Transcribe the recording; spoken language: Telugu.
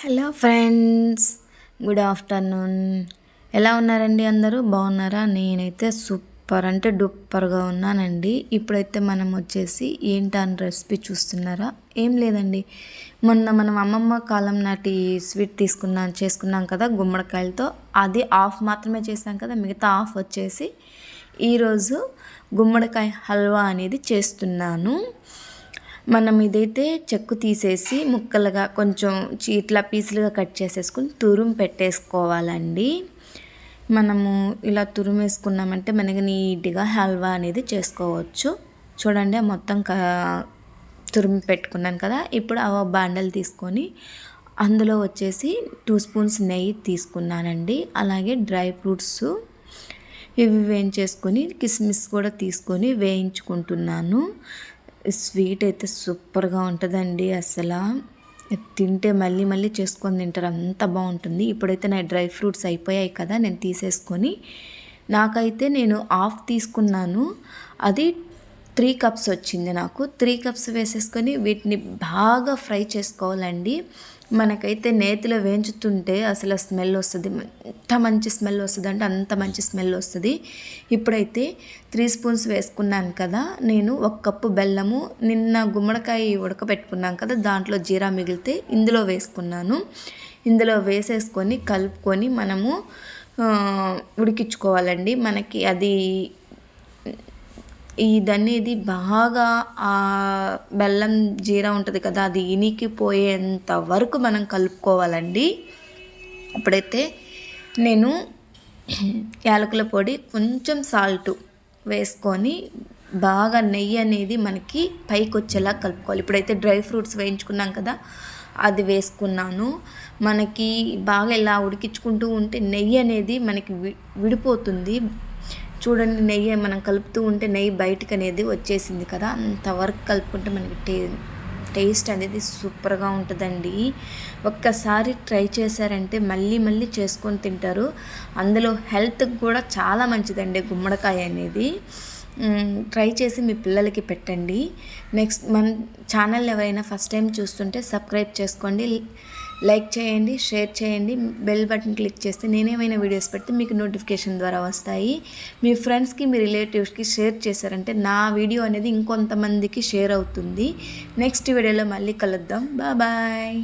Hello friends good afternoon. ఎలా ఉన్నారండి అందరూ? బాగున్నారా? నేనైతే సూపర్ అంటే డూపర్గా ఉన్నానండి. ఇప్పుడైతే మనం వచ్చేసి ఏంటని రెసిపీ చూస్తున్నారా? ఏం లేదండి. మొన్న మనం అమ్మమ్మ కాలం నాటి స్వీట్ తీసుకున్నాం చేసుకున్నాం కదా గుమ్మడికాయలతో. అది ఆఫ్ మాత్రమే చేసాం కదా మిగతా ఆఫ్ వచ్చేసి ఈరోజు గుమ్మడికాయ హల్వా అనేది చేస్తున్నాను. మనం ఇదైతే చెక్కు తీసేసి ముక్కలుగా కొంచెం ఇట్లా పీసులుగా కట్ చేసేసుకుని తురుము పెట్టేసుకోవాలండి. మనము ఇలా తురుము వేసుకున్నామంటే మనకి నీట్గా హల్వా అనేది చేసుకోవచ్చు. చూడండి మొత్తం తురిమి పెట్టుకున్నాను కదా ఇప్పుడు ఆ బాండలు తీసుకొని అందులో వచ్చేసి టూ స్పూన్స్ నెయ్యి తీసుకున్నానండి. అలాగే డ్రై ఫ్రూట్స్ ఇవి వేయించేసుకొని కిస్మిస్ కూడా తీసుకొని వేయించుకుంటున్నాను. స్వీట్ అయితే సూపర్గా ఉంటుందండి అసలు. తింటే మళ్ళీ మళ్ళీ చేసుకొని తింటారు అంత బాగుంటుంది. ఇప్పుడైతే నా డ్రై ఫ్రూట్స్ అయిపోయాయి కదా నేను తీసేసుకొని. నాకైతే నేను ఆఫ్ తీసుకున్నాను. అది త్రీ కప్స్ వచ్చింది నాకు. త్రీ కప్స్ వేసేసుకొని వీటిని బాగా ఫ్రై చేసుకోవాలండి. మనకైతే నేతిలో వేయించుతుంటే అసలు స్మెల్ వస్తుంది. ఎంత మంచి స్మెల్ వస్తుంది అంటే అంత మంచి స్మెల్ వస్తుంది. ఇప్పుడైతే త్రీ స్పూన్స్ వేసుకున్నాను కదా నేను ఒక కప్పు బెల్లము నిన్న గుమ్మడికాయ ఉడకబెట్టుకున్నాను కదా దాంట్లో జీరా మిగిలితే ఇందులో వేసుకున్నాను. ఇందులో వేసేసుకొని కలుపుకొని మనము ఉడికించుకోవాలండి. మనకి అది ఇదనేది బాగా ఆ బెల్లం జీరా ఉంటుంది కదా అది ఇనికిపోయేంత వరకు మనం కలుపుకోవాలండి. అప్పుడైతే నేను యాలకుల పొడి కొంచెం సాల్ట్ వేసుకొని బాగా నెయ్యి అనేది మనకి పైకి వచ్చేలా కలుపుకోవాలి. ఇప్పుడైతే డ్రై ఫ్రూట్స్ వేయించుకున్నాం కదా అది వేసుకున్నాను. మనకి బాగా ఇలా ఉడికించుకుంటూ ఉంటే నెయ్యి అనేది మనకి విడిపోతుంది. చూడండి నెయ్యి మనం కలుపుతూ ఉంటే నెయ్యి బయటకు అనేది వచ్చేసింది కదా. అంతవరకు కలుపుకుంటే మనకి టే టేస్ట్ అనేది సూపర్గా ఉంటుందండి. ఒక్కసారి ట్రై చేశారంటే మళ్ళీ మళ్ళీ చేసుకొని తింటారు. అందులో హెల్త్కి కూడా చాలా మంచిదండి గుమ్మడికాయ అనేది. ట్రై చేసి మీ పిల్లలకి పెట్టండి. నెక్స్ట్ మన ఛానల్ ఎవరైనా ఫస్ట్ టైం చూస్తుంటే సబ్స్క్రైబ్ చేసుకోండి. లైక్ చేయండి షేర్ చేయండి బెల్ బటన్ క్లిక్ చేస్తే నేనేమైనా వీడియోస్ పెడితే మీకు నోటిఫికేషన్ ద్వారా వస్తాయి. మీ ఫ్రెండ్స్కి మీ రిలేటివ్స్కి షేర్ చేశారంటే నా వీడియో అనేది ఇంకొంతమందికి షేర్ అవుతుంది. నెక్స్ట్ వీడియోలో మళ్ళీ కలుద్దాం. బాయ్